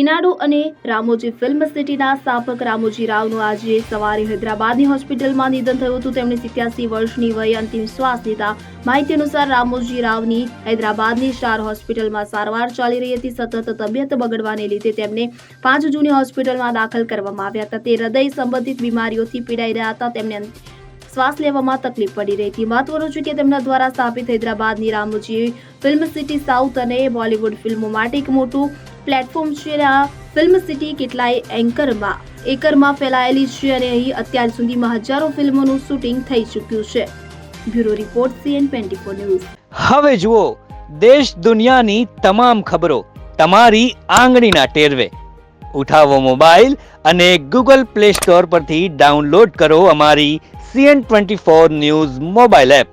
ઇનાડુ અને રામોજી ફિલ્મ સિટીના સ્થાપક રામોજી રાવનું આજે સવારે હૈદરાબાદની હોસ્પિટલમાં નિધન થયું હતું. તેમણે સિત્યાસી વર્ષની વયે અંતિમ શ્વાસ લીધા. માહિતી અનુસાર રામોજી રાવની હૈદરાબાદની સ્ટાર હોસ્પિટલમાં સારવાર ચાલી રહી હતી. સતત તબિયત બગડવાને લીધે તેમને પાંચ જૂની હોસ્પિટલમાં દાખલ કરવામાં આવ્યા હતા. તે હૃદય સંબંધિત બીમારીઓથી પીડાઈ રહ્યા હતા. તેમને શ્વાસ લેવામાં તકલીફ પડી રહી હતી. મહત્વનું છે કે તેમના દ્વારા સ્થાપિત હૈદરાબાદની રામોજી ફિલ્મ સિટી સાઉથ અને બોલિવૂડ ફિલ્મો માટે એક મોટું પ્લેટફોર્મ છે આ ફિલ્મ સિટી કેટલાય એન્કરમાં. એકરમાં ફેલાયેલી છે અને અહીં અત્યાર સુધીમાં હજારો ફિલ્મોનું શૂટિંગ થઈ ચૂક્યું છે. Bureau report CN twenty news. હવે જુઓ, દેશ દુનિયાની તમામ ખબરો તમારી આંગળીના ટેરવે. ઉઠાવો મોબાઈલ અને ગૂગલ પ્લે સ્ટોર પરથી ડાઉનલોડ કરો અમારી CN twenty four news mobile app.